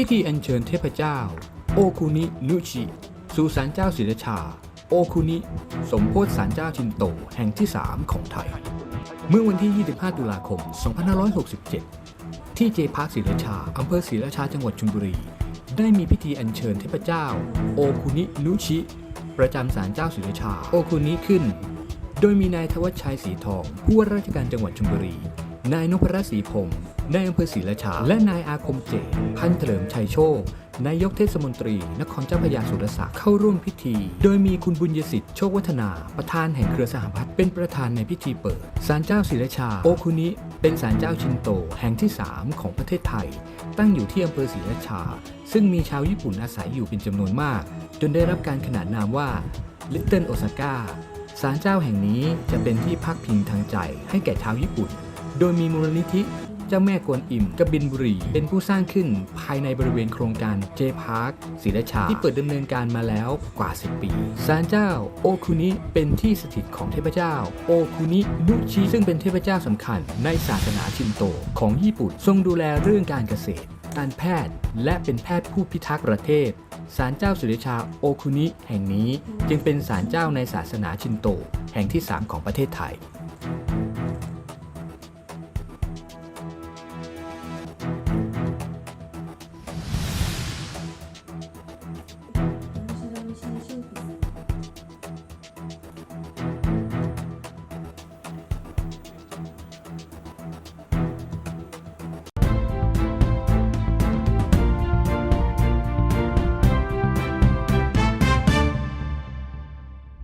พิธีอัญเชิญเทพเจ้า โอคุนินุชิสู่ศาลเจ้าศิลชา โอคุนิ สมโพธิศาลเจ้าชินโตแห่งที่ 3 ของไทย เมื่อวันที่ 25 ตุลาคม 2567 ที่เจพาร์คศรีราชาอำเภอศรีราชาจังหวัดชลบุรี ได้มีพิธีอัญเชิญเทพเจ้า โอคุนินุชิ ประจำศาลเจ้าศรีราชา โอคุนิขึ้น โดยมีนายทวัชชัยสีทอง ผู้ว่าราชการจังหวัดชลบุรี นายนพรัตน์ศรีพงศ์ ในอำเภอศรีราชา และนายอาคมเจตพันเถลิมชัยโชคนายกเทศมนตรี นครเจ้าพระยาสุรศักดิ์เข้าร่วมพิธี โดยมีคุณบุญยสิทธิ์โชควัฒนา ประธานแห่งเครือสหพัฒน์เป็นประธานในพิธีเปิดศาลเจ้าศรีราชา โอคุนิ เป็นศาลเจ้าชินโต แห่งที่ 3 ของประเทศไทย ตั้งอยู่ที่อำเภอศรีราชา ซึ่งมีชาวญี่ปุ่นอาศัยอยู่เป็นจำนวนมาก จนได้รับการขนานนามว่า Little Osaka ศาลเจ้าแห่งนี้จะเป็นที่พักพิงทางใจให้แก่ชาวญี่ปุ่น โดยมีมูลนิธิ เจ้าแม่กวนอิมกบินบุรี เป็นผู้สร้างขึ้นภายในบริเวณโครงการเจพาร์คศรีราชา ที่เปิดดำเนินการมาแล้วกว่า 10 ปีศาลเจ้าโอคุนิเป็นที่สถิตของเทพเจ้า โอคุนินุชิซึ่งเป็นเทพเจ้าสำคัญ ในศาสนาชินโตของญี่ปุ่น ทรงดูแลเรื่องการเกษตร การแพทย์ และเป็นแพทย์ผู้พิทักษ์ประเทศศาลเจ้าสุริชาโอคุนิแห่งนี้ จึงเป็นศาลเจ้าในศาสนาชินโต แห่งที่ 3 ของประเทศไทย